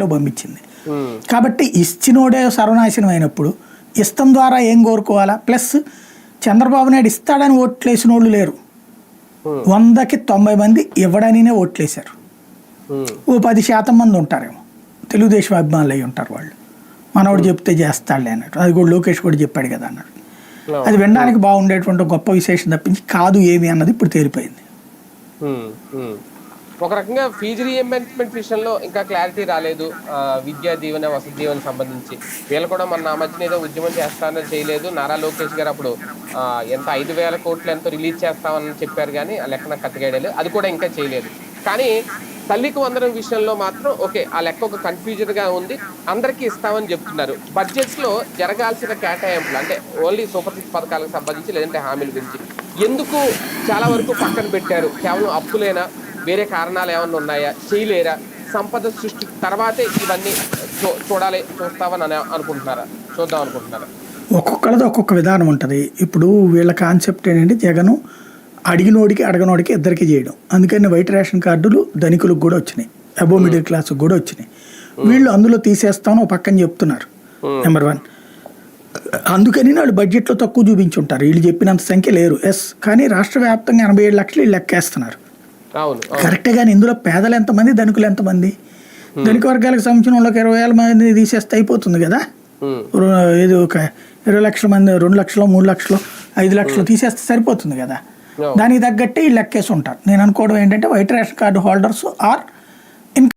లో పంపించింది. కాబట్టి ఇచ్చినోడే సర్వనాశనం అయినప్పుడు ఇష్టం ద్వారా ఏం కోరుకోవాలా? ప్లస్ చంద్రబాబు నాయుడు ఇస్తాడని ఓట్లేసిన వాళ్ళు లేరు. వందకి తొంభై మంది ఇవ్వడానినే ఓట్లేశారు. ఓ పది శాతం మంది ఉంటారేమో. తెలుగుదేశం అభిమానులు అయి ఉంటారు వాళ్ళు. మనోడు చెప్తే చేస్తాడులే అన్నట్టు అది కూడా లోకేష్ కూడా చెప్పాడు కదా అన్నాడు. అది వినడానికి బాగుండేటువంటి గొప్ప విశేషం తప్పించి కాదు ఏమి అన్నది ఇప్పుడు తేలిపోయింది. ఒక రకంగా ఫీజు రీఎంబర్స్మెంట్ విషయంలో ఇంకా క్లారిటీ రాలేదు. విద్యా దీవెన వసతి దీవెన సంబంధించి. వీళ్ళు కూడా మన నా మధ్యన ఏదో ఉద్యమం చేస్తానని చేయలేదు. నారా లోకేష్ గారు అప్పుడు ఎంత ఐదు వేల కోట్లు ఎంతో రిలీజ్ చేస్తామని చెప్పారు కానీ ఆ లెక్కన కట్టగేయలేదు అది కూడా ఇంకా చేయలేదు. కానీ తల్లికి వందనం విషయంలో మాత్రం ఓకే ఆ లెక్క ఒక కన్ఫ్యూజన్గా ఉంది. అందరికీ ఇస్తామని చెప్తున్నారు. బడ్జెట్లో జరగాల్సిన కేటాయింపులు అంటే ఓన్లీ సూపర్ సిక్స్ పథకాలకు సంబంధించి లేదంటే హామీల గురించి ఎందుకు చాలా వరకు పక్కన పెట్టారు? కేవలం అప్పులేనా? వేరే కారణాలు ఏమైనా ఉన్నాయా? చేయలేరా? సంపద సృష్టి తర్వాతే ఇవన్నీ చూ- చూడాలి చూస్తామని అని అనుకుంటున్నారా? చూద్దాం అనుకుంటున్నారా? ఒక్కొక్కరిది ఒక్కొక్క విధానం ఉంటుంది. ఇప్పుడు వీళ్ళ కాన్సెప్ట్ ఏంటంటే జగను అడిగినోడికి అడగనోడికి ఇద్దరికి చేయడం. అందుకని వైట్ రేషన్ కార్డులు ధనికులకు కూడా వచ్చినాయి. అబో మిడిల్ క్లాస్కి కూడా వచ్చినాయి. వీళ్ళు అందులో తీసేస్తామని ఒక పక్కన చెప్తున్నారు. నెంబర్ వన్ అందుకని వాళ్ళు బడ్జెట్లో తక్కువ చూపించుంటారు. వీళ్ళు చెప్పినంత సంఖ్య లేరు. ఎస్ కానీ రాష్ట్ర వ్యాప్తంగా ఎనభై ఏడు లక్షలు వీళ్ళు లెక్కేస్తున్నారు. కరెక్టే కానీ ఇందులో పేదలు ఎంతమంది ధనికులు ఎంతమంది? ధనిక వర్గాలకు సంబంధించిన వాళ్ళకి ఇరవై వేల మంది తీసేస్తే అయిపోతుంది కదా? ఇది ఒక ఇరవై లక్షల మంది రెండు లక్షలు మూడు లక్షలు ఐదు లక్షలు తీసేస్తే సరిపోతుంది కదా. దానికి తగ్గట్టే ఈ లెక్కేసి ఉంటారు. నేను అనుకోవడం ఏంటంటే white ration card holders are